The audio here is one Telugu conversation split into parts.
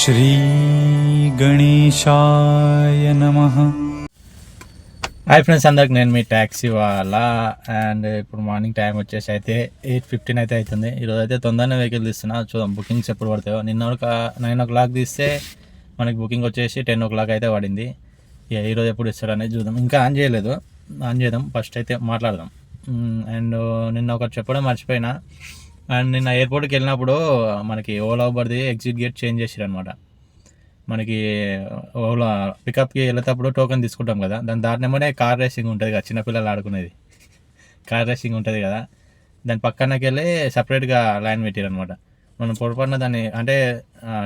శ్రీగణేశాయ నమ హాయ్ ఫ్రెండ్స్ అందరికి నేను మీ ట్యాక్సీ వాళ్ళ అండ్ ఇప్పుడు మార్నింగ్ టైం వచ్చేసి అయితే ఎయిట్ ఫిఫ్టీన్ అయితే అవుతుంది. ఈరోజు అయితే తొందరనే వెహికల్ తీస్తున్నా. చూద్దాం బుకింగ్స్ ఎప్పుడు పడతాయో. నిన్న ఒక నైన్ ఓ క్లాక్ తీస్తే మనకి బుకింగ్ వచ్చేసి టెన్ ఓ క్లాక్ అయితే పడింది. ఈరోజు ఎప్పుడు ఇస్తాడు అనేది చూద్దాం. ఇంకా ఆన్ చేయలేదు. ఆన్ చేద్దాం. ఫస్ట్ అయితే మాట్లాడదాం. Mm, అండ్ నిన్న ఒకటి చెప్పడం మర్చిపోయినా. అండ్ నిన్న ఎయిర్పోర్ట్కి వెళ్ళినప్పుడు మనకి ఓలా ఊబర్ది ఎగ్జిట్ గేట్ చేంజ్ చేసారు అనమాట మనకి ఓలా పికప్కి వెళ్ళేటప్పుడు టోకెన్ తీసుకుంటాం కదా దాని దారినేమోనే కార్ రేసింగ్ ఉంటుంది కదా చిన్నపిల్లలు ఆడుకునేది. కార్ రేసింగ్ ఉంటుంది కదా దాని పక్కనకి వెళ్ళి సపరేట్గా లైన్ పెట్టారు అనమాట మనం పొరపాటున దాన్ని అంటే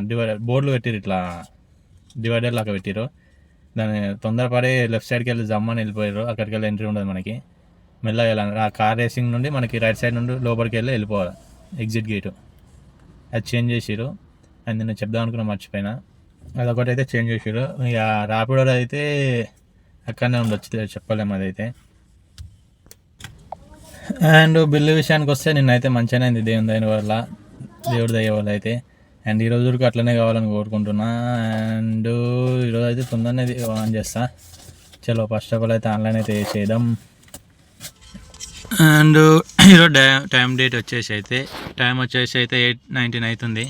డివైడర్ బోర్డులు పెట్టిరు ఇట్లా డివైడర్ లాగా పెట్టిరు దాన్ని తొందరపడి లెఫ్ట్ సైడ్కి వెళ్ళి జమ్మని వెళ్ళిపోయారు అక్కడికి వెళ్ళి ఎంట్రీ ఉండదు మనకి. మెల్లగా వెళ్ళాలి. ఆ కార్ రేసింగ్ నుండి మనకి రైట్ సైడ్ నుండి లోపలికి వెళ్ళి వెళ్ళిపోవాలి. ఎగ్జిట్ గేటు అది చేంజ్ చేసిరు అండ్ నేను చెప్దాం అనుకున్నా మర్చిపోయినా. అదొకటి అయితే చేంజ్ చేసారు ఇక ర్యాపిడోలో అయితే అక్కడనే ఉండొచ్చు చెప్పలేము అదైతే. అండ్ బిల్లు విషయానికి వస్తే నిన్నైతే మంచిగానే అయింది దేవుని దయ వల్ల దేవుడి దయ వల్ల అయితే. అండ్ ఈ రోజు వరకు అట్లనే కావాలని కోరుకుంటున్నా. అండ్ ఈరోజు అయితే తొందరనే ఆన్ చేస్తా. చలో ఫస్ట్ ఆఫ్ ఆల్ అయితే ఆన్లైన్ అయితే చేద్దాం అండ్ ఈరోజు టైం డేట్ వచ్చేసి అయితే టైం వచ్చేసి అయితే ఎయిట్ నైన్టీన్ అవుతుంది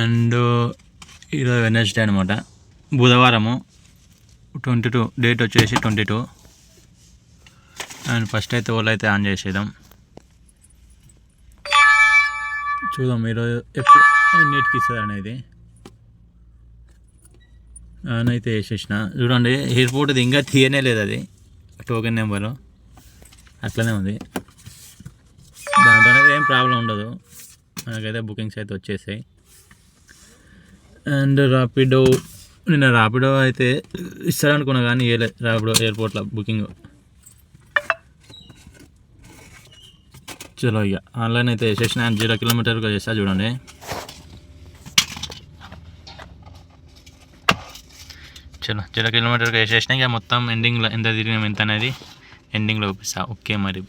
అండ్ ఈరోజు వెనస్డే అనమాట బుధవారము ట్వంటీ టూ డేట్ వచ్చేసి ట్వంటీ టూ. అండ్ ఫస్ట్ అయితే ఓలా అయితే ఆన్ చేసేద్దాం. చూద్దాం ఈరోజు ఎప్పుడు ఎన్నిటికి ఇస్తుంది అనేది. ఆన్ అయితే వేసేసిన చూడండి ఎయిర్పోర్ట్ ఇంకా తీయనే లేదు అది. టోకెన్ నెంబరు అట్లనే ఉంది. దాంతో ఏం ప్రాబ్లం ఉండదు. మనకైతే బుకింగ్స్ అయితే వచ్చేసాయి. అండ్ రాపిడో నిన్న రాపిడో అయితే ఇస్తారనుకున్నా కానీ ఏ రాపిడో ఎయిర్పోర్ట్లో బుకింగ్. చలో ఇక ఆన్లైన్ అయితే వేసేసిన జీరో కిలోమీటర్గా చేస్తా చూడండి. చలో చలో కిలోమీటర్కి వేసేసిన ఇక మొత్తం ఎండింగ్లో ఎంత తిరిగినాం ఎంత అనేది ఎండింగ్లో చూపిస్తా. ఓకే మరి.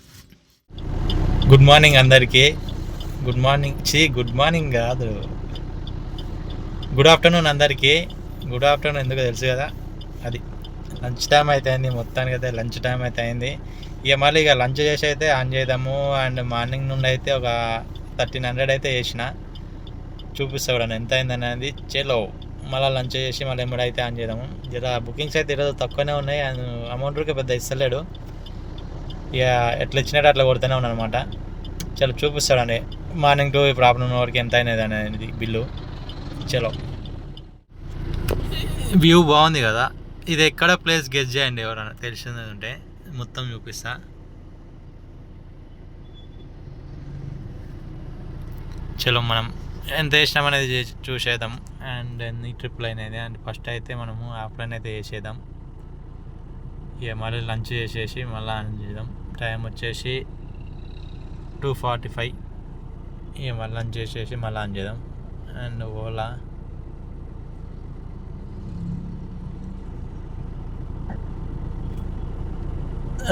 గుడ్ మార్నింగ్ అందరికీ. గుడ్ మార్నింగ్ చీ గుడ్ మార్నింగ్ కాదు. గుడ్ ఆఫ్టర్నూన్ అందరికీ. గుడ్ ఆఫ్టర్నూన్ ఎందుకు తెలుసు కదా. అది లంచ్ టైం అయితే అయింది మొత్తానికి అయితే లంచ్ టైం అయితే అయింది ఇక మళ్ళీ ఇక లంచ్ చేసి అయితే ఆన్ చేద్దాము. అండ్ మార్నింగ్ నుండి అయితే ఒక థర్టీన్ హండ్రెడ్ అయితే వేసిన చూపిస్తా కూడా ఎంత అయిందనేది చెలో. మళ్ళీ లంచ్ చేసి మళ్ళీ ఎమ్మడైతే ఆన్ చేద్దాము. జర బుకింగ్స్ అయితే ఈరోజు తక్కువనే ఉన్నాయి. అండ్ అమౌంట్ కూడా పెద్ద ఇస్తలేడు. ఇక ఎట్లా ఇచ్చినట్టు అట్లా కొడుతూనే ఉన్నాను అనమాట చలో చూపిస్తాడండి మార్నింగ్ టు ఇప్పుడు ఆఫ్టర్నూన్ వరకు ఎంత అయినది అనేది బిల్లు. చలో. వ్యూ బాగుంది కదా. ఇది ఎక్కడ ప్లేస్ గెస్ చేయండి ఎవరైనా తెలిసింది ఉంటే మొత్తం చూపిస్తా. చలో మనం ఎంత వేసినాం అనేది చూసేద్దాం. అండ్ ఎన్ని ట్రిప్లు అయినది అండ్ ఫస్ట్ అయితే మనము ఆఫ్లైన్ అయితే వేసేద్దాం ఇక మళ్ళీ లంచ్ చేసేసి మళ్ళీ ఆన్ చేద్దాం. టైం వచ్చేసి టూ ఫార్టీ ఫైవ్ ఇక మళ్ళీ లంచ్ చేసేసి మళ్ళీ ఆన్ చేద్దాం. And Ola.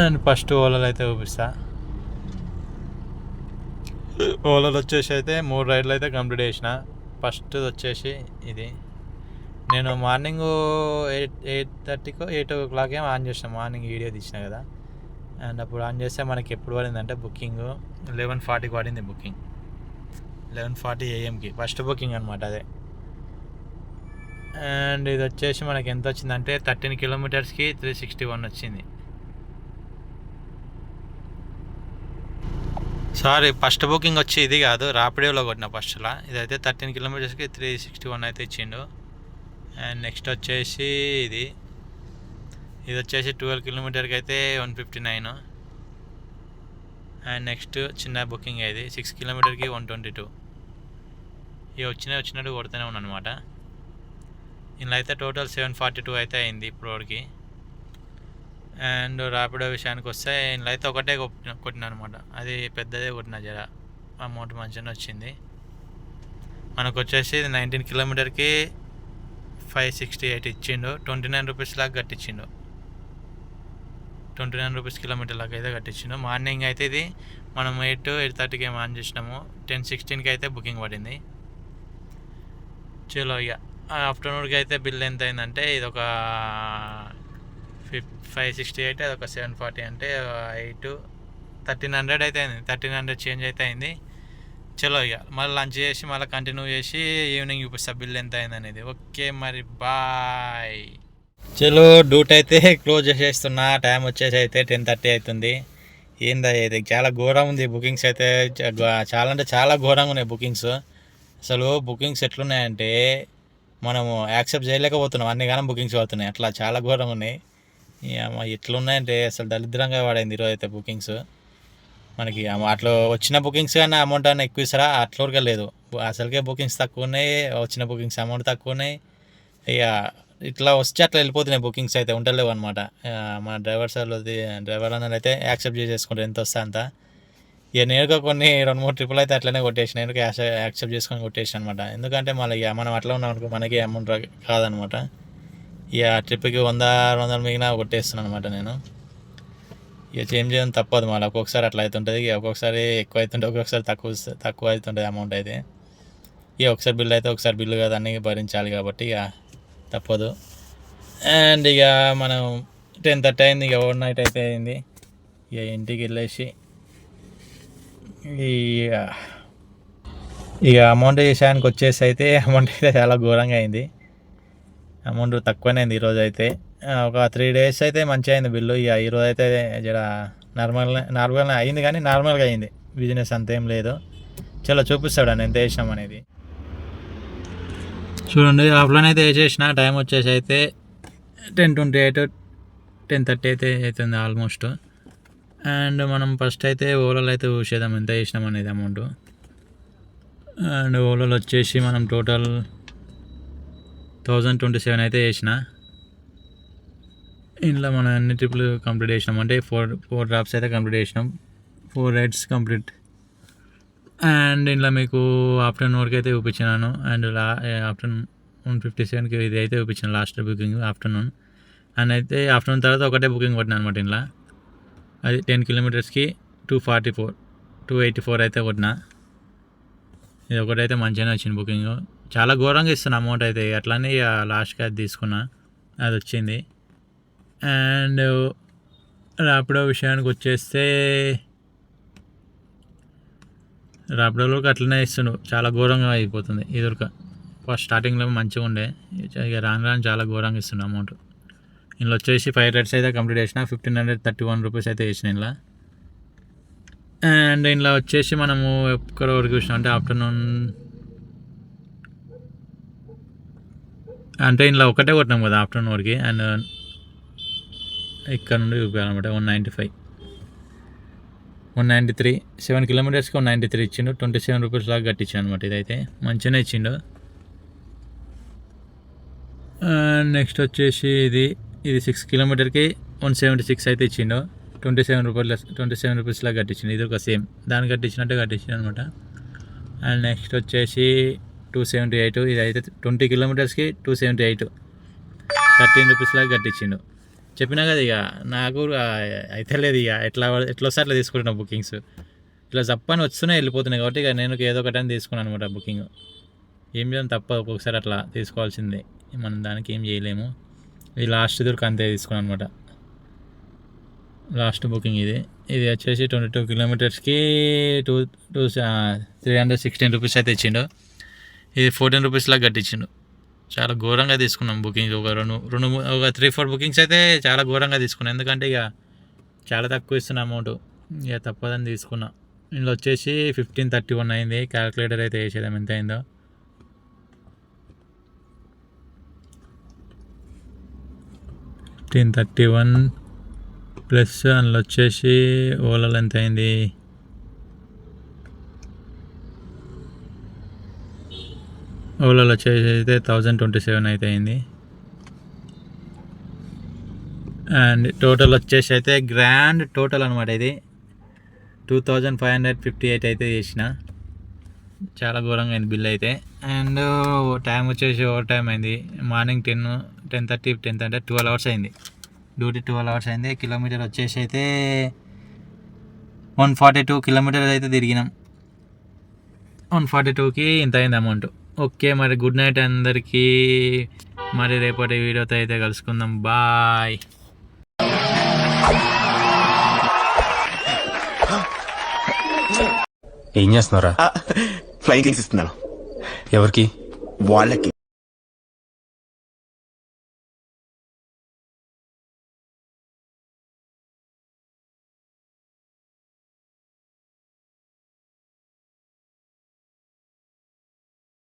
అండ్ ఫస్ట్ ఓలాలో అయితే చూపిస్తాను ఓలాలో వచ్చేసి అయితే మూడు రైడ్లు అయితే కంప్లీట్ చేసిన. ఫస్ట్ వచ్చేసి ఇది. నేను మార్నింగ్ ఎయిట్ ఎయిట్ థర్టీకో ఎయిట్ ఓ క్లాక్ ఏమో ఆన్ చేసిన. మార్నింగ్ వీడియో తీసిన కదా. అండ్ అప్పుడు ఆన్ చేస్తే మనకి ఎప్పుడు పడిందంటే బుకింగ్. లెవెన్ ఫార్టీకి పడింది బుకింగ్. లెవెన్ ఫార్టీ ఏఎంకి. ఫస్ట్ బుకింగ్ అనమాట అదే. అండ్ ఇది వచ్చేసి మనకి ఎంత వచ్చిందంటే థర్టీన్ కిలోమీటర్స్కి త్రీ సిక్స్టీ వన్ వచ్చింది. సారీ ఫస్ట్ బుకింగ్ వచ్చి ఇది కాదు రాపిడేలో కొట్టిన ఫస్ట్లా ఇదైతే థర్టీన్ కిలోమీటర్స్కి త్రీ సిక్స్టీ వన్ అయితే ఇచ్చిండు. అండ్ నెక్స్ట్ వచ్చేసి ఇది. ఇది వచ్చేసి ట్వెల్వ్ కిలోమీటర్కి అయితే one fifty nine and next చిన్న బుకింగ్ ఇది సిక్స్ కిలోమీటర్కి వన్ ట్వంటీ టూ ఇవి వచ్చినవి వచ్చినట్టు కొడుతూనే ఉన్నాను అనమాట ఇందులో అయితే టోటల్ సెవెన్ ఫార్టీ టూ అయితే అయింది ఇప్పటివరకు. అండ్ ర్యాపిడో విషయానికి వస్తే ఇందులో అయితే ఒకటే కొట్టిన కొట్టిన అనమాట అది పెద్దదే కొట్టిన జర. అమౌంట్ మంచిగానే వచ్చింది. మనకు వచ్చేసి నైన్టీన్ కిలోమీటర్కి ఫైవ్ సిక్స్టీ ఎయిట్ ఇచ్చిండు. ట్వంటీ నైన్ రూపీస్ లాగా కట్టించిండు. ట్వంటీ నైన్ రూపీస్ కిలోమీటర్ లాగా అయితే కట్టించిండు. మార్నింగ్ అయితే ఇది మనం ఎయిట్ ఎయిట్ థర్టీకి ఏమో ఆన్ చేసినాము టెన్ సిక్స్టీన్కి అయితే బుకింగ్ పడింది. చలో ఇక ఆఫ్టర్నూన్కి అయితే బిల్ ఎంత అయిందంటే ఇది ఒక ఫైవ్ సిక్స్టీ ఎయిట్ అది ఒక సెవెన్ ఫార్టీ అంటే ఎయిట్ థర్టీన్ హండ్రెడ్ అయితే అయింది. థర్టీన్ హండ్రెడ్ చేంజ్ అయితే అయింది. చలో ఇక మళ్ళీ లంచ్ చేసి మళ్ళీ కంటిన్యూ చేసి ఈవినింగ్ చూపిస్తా బిల్ ఎంత అయింది అనేది. ఓకే మరి బాయ్. చలో డ్యూటీ అయితే క్లోజ్ చేసేస్తున్నా టైం వచ్చేసి అయితే టెన్ థర్టీ అవుతుంది. ఏందా ఇది? చాలా ఘోరం ఉంది బుకింగ్స్ అయితే. చాలా అంటే చాలా ఘోరంగా ఉన్నాయి బుకింగ్స్. అసలు బుకింగ్స్ ఎట్లున్నాయంటే మనము యాక్సెప్ట్ చేయలేకపోతున్నాం. అన్ని కానీ బుకింగ్స్ అవుతున్నాయి అట్లా చాలా ఘోరంగా ఉన్నాయి. ఎట్లున్నాయంటే అసలు దరిద్రంగా వాడైంది ఈరోజు అయితే బుకింగ్స్ మనకి అట్లా వచ్చిన బుకింగ్స్ కన్నా అమౌంట్ అన్న ఎక్కువ ఇస్తారా? అట్లా వరకే లేదు. అసలుకే బుకింగ్స్ తక్కువ ఉన్నాయి వచ్చిన బుకింగ్స్ అమౌంట్ తక్కువ ఉన్నాయి. ఇక ఇట్లా వస్తే అట్లా వెళ్ళిపోతున్నాయి బుకింగ్స్ అయితే ఉండలేవు అనమాట మన డ్రైవర్స్ వాళ్ళది డ్రైవర్ అన్నది అయితే యాక్సెప్ట్ చేసేసుకుంటారు ఎంత వస్తా అంత. ఇక నేరుగా కొన్ని రెండు మూడు ట్రిపుల్ అయితే అట్లనే కొట్టేసిన నేను యాక్సెప్ట్ చేసుకొని కొట్టేసి అనమాట ఎందుకంటే మళ్ళీ ఇక మనం అట్లా ఉన్నాం అనుకో మనకి అమౌంట్ కాదనమాట ఇక ట్రిప్కి వంద రెండు వందలు మిగిలిన కొట్టేస్తున్నాను అనమాట నేను. ఇక చేంజ్ చేయడం తప్పదు మళ్ళీ. ఒక్కొక్కసారి అట్లా అవుతుంటుంది ఇక ఒక్కొక్కసారి ఎక్కువ అవుతుంటే ఒక్కొక్కసారి తక్కువ తక్కువ అవుతుంటుంది అమౌంట్ అయితే. ఇక ఒకసారి బిల్లు అయితే ఒకసారి బిల్లు కదా అన్నీ భరించాలి కాబట్టి ఇక తప్పదు. అండ్ ఇక మనం టెన్ థర్టీ అయింది ఇక ఓవర్ నైట్ అయితే అయింది. ఇక ఇంటికి వెళ్ళేసి ఇక ఇక అమౌంట్ విషయానికి వచ్చేసి అయితే అమౌంట్ అయితే చాలా ఘోరంగా అయింది. అమౌంట్ తక్కువనే అయింది ఈరోజు అయితే. ఒక త్రీ డేస్ అయితే మంచిగా అయింది బిల్లు ఇక ఈరోజు అయితే జర నార్మల్ నార్మల్గా అయింది కానీ నార్మల్గా అయింది. బిజినెస్ అంతేం లేదు. చాలా చూపిస్తాడు అని ఎంత వేసాం అనేది. చూడండి ఆఫ్లైన్ అయితే వేసేసిన టైం వచ్చేసి అయితే ten twenty eight ten thirty అయితే అవుతుంది ఆల్మోస్ట్ అండ్ మనం ఫస్ట్ అయితే ఓలాలో అయితే చూసేద్దాం ఎంత వేసినాం అనేది అమౌంట్ అండ్ ఓలాలో వచ్చేసి మనం టోటల్ థౌజండ్ ట్వంటీ సెవెన్ అయితే వేసిన ఇంట్లో మనం అన్ని ట్రిప్లు కంప్లీట్ చేసినాం. అంటే ఫోర్ ఫోర్ డ్రాప్స్ అయితే కంప్లీట్ చేసినాం. Four rides complete. అండ్ ఇంట్లో మీకు ఆఫ్టర్నూన్ వరకు అయితే చూపించినాను. అండ్ లా ఆఫ్టర్నూన్ వన్ ఫిఫ్టీ సెవెన్కి ఇది అయితే చూపించాను లాస్ట్ బుకింగ్ ఆఫ్టర్నూన్. అండ్ అయితే ఆఫ్టర్నూన్ తర్వాత ఒకటే బుకింగ్ కొట్టినా అనమాట ఇంట్లో అది ten కిలోమీటర్స్కి two forty four two eighty four అయితే కొట్టిన. ఇది ఒకటైతే మంచిగానే వచ్చింది బుకింగ్. చాలా ఘోరంగా ఇస్తున్నా అమౌంట్ అయితే. అట్లానే ఇక లాస్ట్కి అది తీసుకున్నా. అది వచ్చింది. అండ్ రాపిడో విషయానికి వచ్చేస్తే ర్యాపిడోలోకి అట్లనే ఇస్తుండు. చాలా ఘోరంగా అయిపోతుంది. ఎదురుక ఫస్ట్ స్టార్టింగ్లో మంచిగా ఉండే. ఇక రాను రాను చాలా ఘోరంగా ఇస్తుండే అమౌంట్ ఇందులో వచ్చేసి ఫైవ్ రైడ్స్ అయితే కంప్లీట్ చేసిన. Fifteen hundred thirty one rupees అయితే వేసిన ఇంట్లో అండ్ ఇందులో వచ్చేసి మనము ఎక్కడ వరకు చూసినాం అంటే ఆఫ్టర్నూన్ అంటే ఇందులో ఒకటే కొట్టినాం కదా ఆఫ్టర్నూన్ వరకు అండ్ uh, ఇక్కడ నుండి చూపించాలన్నమాట one ninety five one ninety three seven కిలోమీటర్స్కి one ninety three ఇచ్చిండు. ట్వంటీ సెవెన్ రూపీస్ లాగా కట్టించాను అనమాట ఇదైతే. మంచిగానే ఇచ్చిండు. నెక్స్ట్ వచ్చేసి ఇది ఇది సిక్స్ కిలోమీటర్కి వన్ సెవెంటీ సిక్స్ అయితే ఇచ్చిండు. Twenty seven rupees twenty seven rupees లాగా కట్టించిండు. ఇది ఒక సేమ్ దాన్ని కట్టించినట్టే కట్టించిండు అనమాట అండ్ నెక్స్ట్ వచ్చేసి టూ సెవెంటీ ఎయిట్ ఇది అయితే twenty కిలోమీటర్స్కి two seventy eight thirteen rupees లాగా కట్టించిండు. చెప్పినా కదా ఇక నాకు అయితే లేదు ఇక ఎట్లా ఎట్లా వస్తే అట్లా తీసుకుంటున్నా బుకింగ్స్. ఇట్లా చెప్పని వస్తున్నాయి వెళ్ళిపోతున్నాయి కాబట్టి ఇక నేను ఏదో ఒకటి తీసుకున్నాను అనమాట బుకింగ్. ఏం చేయడం తప్ప ఒక్కొక్కసారి అట్లా తీసుకోవాల్సిందే. మనం దానికి ఏం చేయలేము. ఇది లాస్ట్ దొరికి అంతే తీసుకున్నాను అనమాట లాస్ట్ బుకింగ్ ఇది. ఇది వచ్చేసి twenty two కిలోమీటర్స్కి two two three hundred sixteen rupees అయితే ఇచ్చిండు. ఇది ఫోర్టీన్ రూపీస్ లాగా కట్టించిండు. చాలా ఘోరంగా తీసుకున్నాం బుకింగ్స్ ఒక రెండు రెండు ఒక త్రీ ఫోర్ బుకింగ్స్ అయితే చాలా ఘోరంగా తీసుకున్నాం. ఎందుకంటే ఇక చాలా తక్కువ ఇస్తున్న అమౌంట్. ఇక తప్పదని తీసుకున్నా. ఇందులో వచ్చేసి ఫిఫ్టీన్ థర్టీ వన్ అయింది. క్యాలిక్యులేటర్ అయితే వేసేదాం ఎంత అయిందో. ఫిఫ్టీన్ థర్టీ వన్ ప్లస్ అందులో వచ్చేసి ఓలాలో ఎంత అయింది? ఓలాలో వచ్చేసి అయితే థౌజండ్ ట్వంటీ సెవెన్ అయితే అయింది. అండ్ టోటల్ వచ్చేసి అయితే గ్రాండ్ టోటల్ అనమాట ఇది. Two thousand five hundred fifty eight అయితే చేసిన. చాలా ఘోరంగా అయింది బిల్ అయితే. అండ్ టైం వచ్చేసి ఓవర్ టైం అయింది. Morning ten ten thirty ten thirty twelve hours అయింది. డ్యూటీ ట్వెల్వ్ అవర్స్ అయింది. కిలోమీటర్ వచ్చేసి అయితే వన్ ఫార్టీ టూ కిలోమీటర్స్ అయితే తిరిగినాం. వన్ ఫార్టీ టూకి ఇంత అయింది అమౌంట్. ఓకే మరి గుడ్ నైట్ అందరికీ. మరి రేపటి వీడియోతో అయితే కలుసుకుందాం. బాయ్. ఏం చేస్తున్నారా కిక్స్ ఇస్తున్నాను. ఎవరికి? వాళ్ళకి.